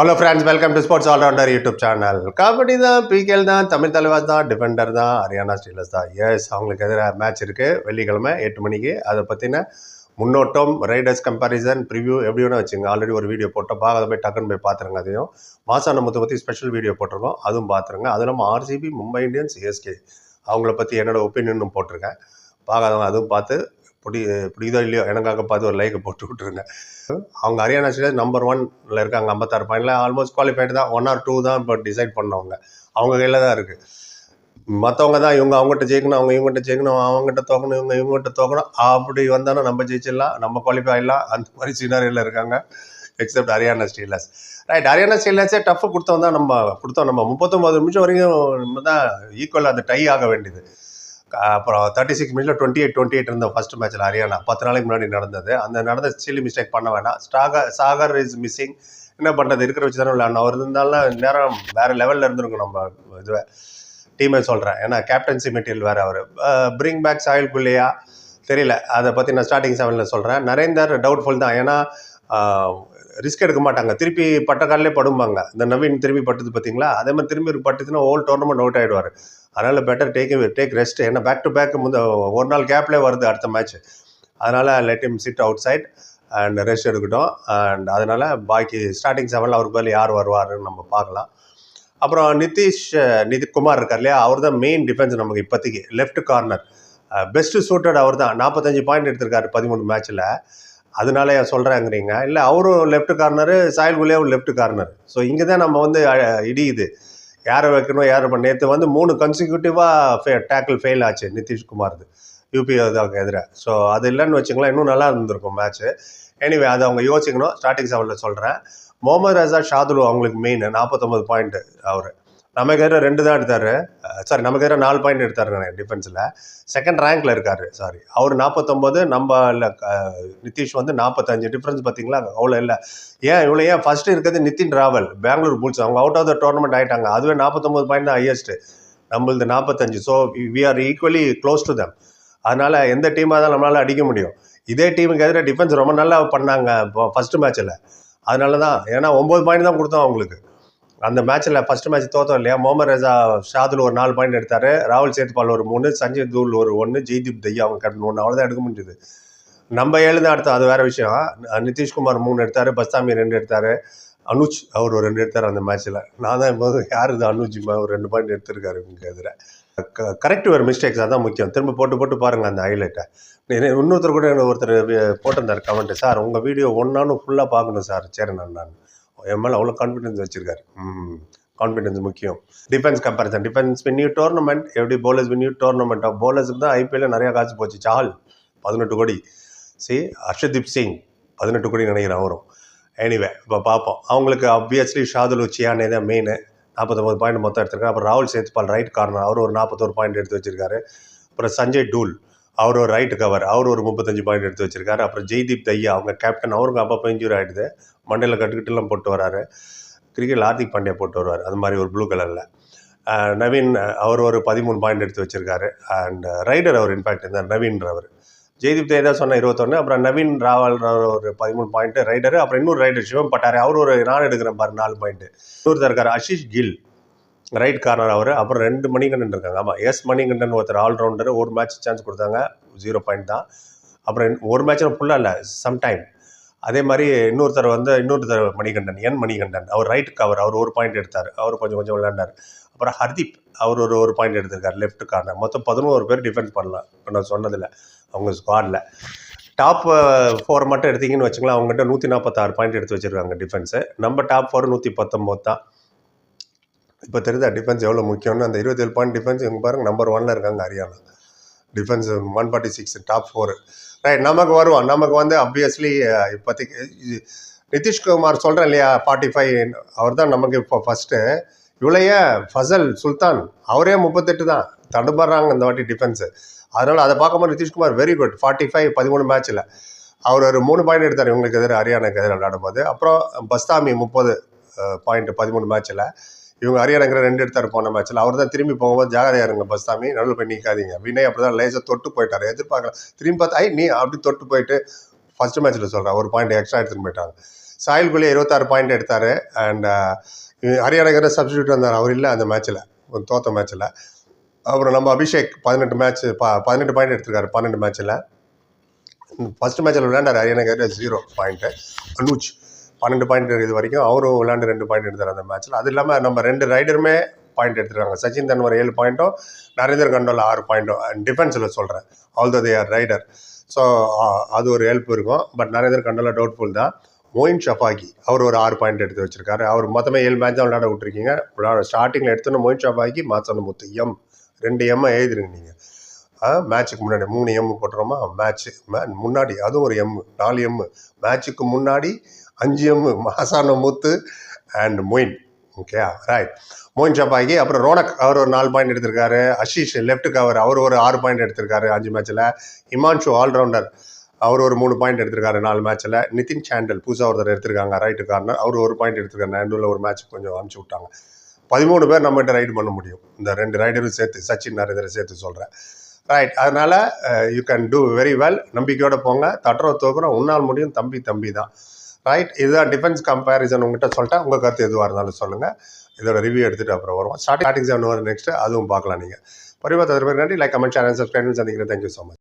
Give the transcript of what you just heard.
Hello friends welcome to sports all rounder YouTube channel kabaddi தான் PKL தான் தமிழ் தலைவர் தான் டிஃபெண்டர் தான் ஹரியானா ஸ்டீலர்ஸ் தான். எஸ் அவங்களுக்கு எதிராக மேட்ச் இருக்குது வெள்ளிக்கிழமை எட்டு மணிக்கு. அதை பற்றின முன்னோட்டம் ரைடர்ஸ் கம்பேரிசன் ப்ரிவ்யூ எப்படி வேணா வச்சுங்க. ஆல்ரெடி ஒரு வீடியோ போட்டோம். பார்க்காத போய் டக்குன்னு போய் பார்த்துருங்க அதையும். மாசான முத்தை பற்றி ஸ்பெஷல் வீடியோ போட்டிருக்கோம். அதுவும் பார்த்துருங்க. அது இல்லாமல் ஆர்சிபி மும்பை இந்தியன்ஸ் எஸ்கே அவங்கள பற்றி என்னோடய ஒப்பீனியனும் போட்டிருக்கேன். பார்க்காதவங்க அதுவும் பார்த்து பிடி பிடிக்குதோ இல்லையோ எனக்காக பார்த்து ஒரு லைக்கை போட்டு விட்டுருங்க. அவங்க ஹரியானா ஸ்டேட் நம்பர் ஒன்ல இருக்காங்க ஐம்பத்தாறு பாயிண்ட்ல ஆல்மோஸ்ட் குவாலிஃபைடு தான். ஒன் ஆர் டூ தான் இப்போ டிசைட் பண்ணவங்க. அவங்க கையில் தான் இருக்குது மற்றவங்க தான் இவங்க அவங்ககிட்ட ஜெயிக்கணும் அவங்க இவங்ககிட்ட ஜெயிக்கணும் அவங்ககிட்ட தோக்கணும் இவங்க இவங்ககிட்ட தோக்கணும். அப்படி வந்தாலும் நம்ம ஜெயிச்சிடலாம் நம்ம குவாலிஃபை ஆகிடலாம் அந்த மாதிரி சினாரியில் இருக்காங்க except Haryana Steelers right Haryana ஸ்டீலர்ஸே tough கொடுத்தோம் தான் நம்ம கொடுத்தோம் நம்ம. முப்பத்தொம்பது நிமிஷம் வரைக்கும் நம்ம தான் ஈக்குவல் அந்த டை ஆக வேண்டியது. அப்புறம் தேர்ட்டி சிக்ஸ் மினிட்ல டுவெண்ட்டி எயிட் டுவெண்ட்டி எயிட் இருந்த ஃபஸ்ட் மேட்ச்சில் ஹரியானா. பத்து நாளைக்கு முன்னாடி நடந்தது. அந்த நடந்த சில்லி மிஸ்டேக் பண்ண வேண்டாம் ஸ்டாகர் சாகர் இஸ் மிஸ்ஸிங் என்ன பண்ணுறது இருக்கிற வச்சு தானே விளையாடணும். அவர் இருந்தாலும் நேரம் வேறு லெவலில் இருந்திருக்கும் நம்ம இதுவே. டீமே சொல்கிறேன் ஏன்னா கேப்டன்சி மெட்டீரியல் வேறு அவர். பிரிங் பேக் சாயில் குல்லையா தெரியல. அதை பற்றி நான் ஸ்டார்டிங் செவனில் சொல்கிறேன் நரேந்தர் டவுட்ஃபுல் தான். ஏன்னா ரிஸ்க் எடுக்க மாட்டாங்க. திருப்பி பட்ட காலிலே படும்பாங்க. இந்த நவீன் திரும்பி பட்டது பார்த்தீங்களா அதே மாதிரி திரும்பி ஒரு பட்டுச்சுன்னா ஹோல் டோர்னமெண்ட் அவுட் ஆகிடுவார் அதனால் பெட்டர் டேக் டேக் ரெஸ்ட் ஏன்னா பேக் டு பேக் முந்த ஒரு நாள் கேப்லேயே வருது அடுத்த மேட்ச் அதனால் let him sit outside and rest எடுக்கட்டும். அண்ட் அதனால் பாக்கி ஸ்டார்டிங் செவனில் அவருக்கு பதில் யார் வருவாருன்னு நம்ம பார்க்கலாம் அப்புறம் நிதிஷ் நிதிக்குமார் இருக்கார் இல்லையா? அவர் தான் மெயின் டிஃபென்ஸ் நமக்கு இப்போதைக்கு. லெஃப்ட் கார்னர் பெஸ்ட்டு சூட்டட் அவர் தான் நாற்பத்தஞ்சு பாயிண்ட் எடுத்திருக்காரு பதிமூணு மேட்ச்சில் அதனால ஏன் சொல்கிறேங்கிறீங்க இல்லை அவரும் லெஃப்ட் கார்னரு சாயல் குலியாவும் லெஃப்ட் கார்னர் ஸோ இங்கே தான் நம்ம வந்து இடியுது. யாரை வைக்கணும் யாரை பண்ண நேற்று வந்து மூணு கன்சிக்யூட்டிவாக ஃபே டேக்கிள் ஃபெயில் ஆச்சு நிதிஷ்குமார்து. யூபி அவங்க எதிராக ஸோ அது இல்லைன்னு வச்சுங்களேன் இன்னும் நல்லா இருந்திருக்கும் மேட்ச்சு எனிவே அதை அவங்க யோசிக்கணும். ஸ்டார்டிங் செவனில் சொல்கிறேன் முகமது ரசா ஷாதுலு அவங்களுக்கு மெயின் நாற்பத்தொம்பது பாயிண்ட் அவர். நமக்கு எதிராக ரெண்டு தான் எடுத்தார். சாரி நமக்கு எதிராக நாலு பாயிண்ட் எடுத்தார் டிஃபென்ஸில் செகண்ட் ரேங்க்ல இருக்காரு சாரி அவர் நாற்பத்தொம்போது நம்ம இல்லை நிதிஷ் வந்து நாற்பத்தஞ்சு டிஃப்ரென்ஸ் பார்த்தீங்களா அவ்வளோ இல்லை. ஏன் இவ்வளோ ஏன் ஃபர்ஸ்ட் இருக்கிறது நிதின் ராவல் பெங்களூர் புல்ஸ். அவங்க அவுட் ஆஃப் த டோர்னமெண்ட் ஆயிட்டாங்க. அதுவே நாற்பத்தொம்பது பாயிண்ட் தான் ஹையஸ்ட் நம்மளது நாற்பத்தஞ்சு so we are equally close to them அதனால எந்த டீமாக தான் நம்மளால அடிக்க முடியும். இதே டீமுக்கு எதிராக டிஃபென்ஸ் ரொம்ப நல்லா பண்ணாங்க ஃபர்ஸ்ட் மேட்ச்சில் அதனால தான் ஏன்னா ஒம்பது பாயிண்ட் தான் கொடுத்தோம் அவங்களுக்கு. அந்த மேட்ச்சில் ஃபர்ஸ்ட் மேட்ச் தோத்தோம் இல்லையா? மோமர் ரஜா ஷாதுல் ஒரு நாலு பாயிண்ட் எடுத்தார். ராகுல் சேத்பால் ஒரு மூணு சஞ்சய் தூல் ஒரு ஒன்று ஜெய்தீப் தையா அவங்க கட்டணும் ஒன்று அவ்வளோதான் எடுக்க முடியுது நம்ம ஏழு தான் எடுத்தோம் அது வேற விஷயம். நிதிஷ்குமார் மூணு எடுத்தார் பஸ்தாமி ரெண்டு எடுத்தார் அனுஜ் அவர் ஒரு ரெண்டு எடுத்தார் அந்த மேட்ச்சில் நான் தான் போது யார் இது அனுஜ்? ஒரு ரெண்டு பாயிண்ட் எடுத்திருக்காரு இவங்க எதிராக கரெக்ட் ஒரு மிஸ்டேக்ஸ் அதான் முக்கியம். திரும்ப போட்டு போட்டு பாருங்கள் அந்த ஹைலைட்டை இன்னொருத்தர் கூட ஒருத்தர் போட்டிருந்தார் கமெண்ட் சார் உங்கள் வீடியோ ஒன்றானு ஃபுல்லாக பார்க்கணும் சார். சரி நான் நான் என் மேலே அவ்வளோ கான்ஃபிடன்ஸ் வச்சிருக்காரு. கான்ஃபிடன்ஸ் முக்கியம். Defence comparison defence win new tournament எப்படி போலர்ஸ் win new டோர்னமெண்ட் போலர்ஸுக்கு தான் ஐபிஎல்ல நிறையா காசு போச்சு. சால் பதினெட்டு கோடி. சி ஹர்ஷதீப் சிங் பதினெட்டு கோடி நினைக்கிறேன் அவரும். எனிவே இப்போ பார்ப்போம். அவங்களுக்கு அப்வியஸ்லி ஷாதுல் உச்சியானே தான் மெயின் நாற்பத்தொம்பது பாயிண்ட் மொத்தம் எடுத்திருக்காரு. அப்புறம் ராகுல் சேத்பால் ரைட் கார்னர் அவர் ஒரு நாற்பத்தோரு பாயிண்ட் எடுத்து வச்சிருக்காரு. அப்புறம் சஞ்சய் டூல். அவர் ஒரு ரைட்டு கவர் அவர் ஒரு முப்பத்தஞ்சு பாயிண்ட் எடுத்து வச்சிருக்காரு. அப்புறம் ஜெய்தீப் தையா அவங்க கேப்டன் அவருக்கு அப்பப்போ இன்ஜூரி ஆகிடுது மண்டையில் கட்டுக்கிட்டுலாம் போட்டு வராரு. கிரிக்கெட் ஹார்திக் பாண்டியா போட்டு வருவார். அது மாதிரி ஒரு ப்ளூ கலரில் நவீன் அவர் ஒரு பதிமூணு பாயிண்ட் எடுத்து வச்சிருக்காரு. அண்ட் ரைடர் அவர் இன்ஃபேக்ட் இந்த நவீன்றவர் ஜெய்தீப் தேதா சொன்ன இருபத்தொன்று அப்புறம் நவீன் ராவல் ஒரு பதிமூணு பாயிண்ட்டு ரைடர் அப்புறம் இன்னொரு ரைடர் சிவம் பட்டாரு. அவர் ஒரு நான் எடுக்கிறேன் பாரு நாலு பாயிண்ட்டு இன்னொருத்தர் இருக்கார் அஷிஷ் கில். ரைட் கார்னர் அவர். அப்புறம் ரெண்டு மணிகண்டன் இருக்காங்க. ஆமாம் எஸ் மணிகண்டன் ஒருத்தர் ஆல்ரவுண்டர் ஒரு மேட்ச் சான்ஸ் கொடுத்தாங்க. ஜீரோ பாயிண்ட் தான். அப்புறம் ஒரு மேட்ச்சில் ஃபுல்லாக இல்லை சம்டைம் அதே மாதிரி இன்னொருத்தர் வந்து இன்னொருத்தர் மணிகண்டன் என் மணிகண்டன். அவர் ரைட் கவர் அவர் ஒரு பாயிண்ட் எடுத்தார். அவர் கொஞ்சம் கொஞ்சம் விளையாண்டார். அப்புறம் ஹர்தீப் அவர் ஒரு ஒரு பாயிண்ட் எடுத்திருக்கார் லெஃப்ட் கார்னர் மொத்தம் பதினோரு பேர் டிஃபெண்ட் பண்ணலாம் இப்போ நான் சொன்னதில்ல. அவங்க ஸ்குவாடில் டாப் ஃபோர் மட்டும் எடுத்தீங்கன்னு வச்சுங்களேன் அவங்ககிட்ட நூற்றி நாற்பத்தாறு பாயிண்ட் எடுத்து வச்சிருக்காங்க டிஃபென்ஸு நம்ம டாப் ஃபோர் நூற்றி பத்தொம்போது தான். இப்போ தெரியுதா டிஃபென்ஸ் எவ்வளோ முக்கியம்னு? அந்த இருபத்தேழு பாயிண்ட் டிஃபென்ஸ் இவங்க பாருங்கள் நம்பர் ஒன்னில் இருக்காங்க Haryana. Defence one forty six top four right நமக்கு வருவோம். நமக்கு வந்து அப்வியஸ்லி இப்போதைக்கு நிதிஷ்குமார் சொல்கிறேன் இல்லையா ஃபார்ட்டி ஃபைவ் அவர் தான் நமக்கு இப்போ ஃபஸ்ட்டு இவ்வளையே ஃபசல் சுல்தான் அவரே முப்பத்தெட்டு தான். தடுமாறுறாங்க இந்த வாட்டி டிஃபென்ஸு அதனால் அதை பார்க்கும்போது Nitish Kumar very good forty five பதிமூணு மேட்ச்சில் அவர் ஒரு மூணு பாயிண்ட் எடுத்தார். இவங்களுக்கு எதிராக ஹரியானாக்கு எதிராக விளையாடும்போது. அப்புறம் பஸ்தாமி முப்பது பாயிண்ட் பதிமூணு மேட்ச்சில் இவங்க ஹரியானாங்கிற ரெண்டு எடுத்தார் போன மேட்ச்சில் அவர் தான் திரும்பி போகும்போது ஜாகிரதையா இருங்க பஸ்தாமி நடுவில் போய் நிற்காதீங்க வினய் அப்படி தான் லேசாக தொட்டு போயிட்டார். எதிர்பார்க்கலாம் திரும்பி பார்த்தா ஐ நீ அப்படி தொட்டு போயிட்டு ஃபர்ஸ்ட் மேட்ச்சில் சொல்கிறேன் ஒரு பாயிண்ட் எக்ஸ்ட்ரா எடுத்துன்னு போயிட்டாங்க. சாயில் குலி இருபத்தாறு பாயிண்ட் எடுத்தார். அண்ட் uh, ஹரியானாங்கிற சப்ஸ்டியூட் வந்தார். அவர் இல்லை அந்த மேட்ச்சில் தோத்த மேட்ச்சில் அப்புறம் நம்ம அபிஷேக் பதினெட்டு மேட்ச் ப பதினெட்டு பாயிண்ட் எடுத்திருக்காரு பன்னெண்டு மேட்ச்சில் ஃபஸ்ட் மேட்ச்சில் விளையாண்டார் ஹரியானாங்கிற ஜீரோ பாயிண்ட்டு அனுஜ் பன்னெண்டு பாயிண்ட் இது வரைக்கும் அவரும் விளையாண்டு ரெண்டு பாயிண்ட் எடுத்தார் அந்த மேட்ச்சில் அது இல்லாமல் நம்ம ரெண்டு ரைடருமே பாயிண்ட் எடுத்துருக்காங்க. சச்சின் தன்வர் ஏழு பாயிண்ட்டும் நரேந்திர கண்டோல் ஆறு பாயிண்ட்டும் டிஃபென்ஸில் சொல்கிறேன் although they are raider so அது ஒரு ஹெல்ப் இருக்கும். பட் நரேந்தர் கண்டோலா டவுட்ஃபுல் தான். மோயின் ஷஃபாக்கி அவர் ஒரு ஆறு பாயிண்ட் எடுத்து வச்சிருக்காரு. அவர் மொத்தமே ஏழு மேட்ச் தான் விளையாட விட்டுருக்கீங்க. விளையாட ஸ்டார்டிங்கில் எடுத்தோன்னு மோயின் ஷஃபாகி மாத்தன முத்து எம் ரெண்டு எம்மை எழுதிருங்க நீங்கள் மேட்ச்சுக்கு முன்னாடி மூணு எம் போட்டுறோமா மேட்ச்சு மே முன்னாடி. அதுவும் ஒரு எம் நாலு எம் மேட்ச்சுக்கு முன்னாடி அஞ்சு M Masanamuthu and Moin okay right Moin Shafaghi அப்புறம் ரோனக் அவர் ஒரு நாலு பாயிண்ட் எடுத்திருக்காரு. அஷிஷ் லெஃப்ட் கவர் அவர் ஒரு ஆறு பாயிண்ட் எடுத்திருக்காரு அஞ்சு மேட்ச்சில் இமான்ஷு ஆல்ரவுண்டர் அவர் ஒரு மூணு பாயிண்ட் எடுத்திருக்காரு நாலு மேட்ச்சில் நிதின் சாண்டல் புதுசாக ஒருத்தர் எடுத்திருக்காங்க ரைட்டு கார்னர் அவர் ஒரு பாயிண்ட் எடுத்திருக்காரு. நடுவில் ஒரு மேட்ச் கொஞ்சம் அனுப்பிச்சி விட்டாங்க. பதிமூணு பேர் நம்மகிட்ட ரைடு பண்ண முடியும். இந்த ரெண்டு ரைடரும் சேர்த்து சச்சின் நரேந்திர சேர்த்து சொல்கிறேன் ரைட் அதனால் you uh, can do very well நம்பிக்கையோடு போங்க. தட்டுற தோக்குறோம் உன்னால் முடியும். தம்பி தம்பி தான் ரைட் இதுதான் டிஃபென்ஸ் கம்பேரிசன் உங்ககிட்ட சொல்லிட்டேன். உங்கள் கருத்து எதுவாக இருந்தாலும் சொல்லுங்கள் இதோட ரிவ்யூ எடுத்துகிட்டு அப்புறம் வருவோம். ஸ்டார்டிங் ஸ்டார்டிங் செவன் வரும் நெக்ஸ்ட்டு அதுவும் பார்க்கலாம் நீங்கள் பரிவர்த்தனை நன்றி. லைக் கமெண்ட் சேனல் சப்ஸ்கிரைப் சந்திக்கிறேன். Thank you so much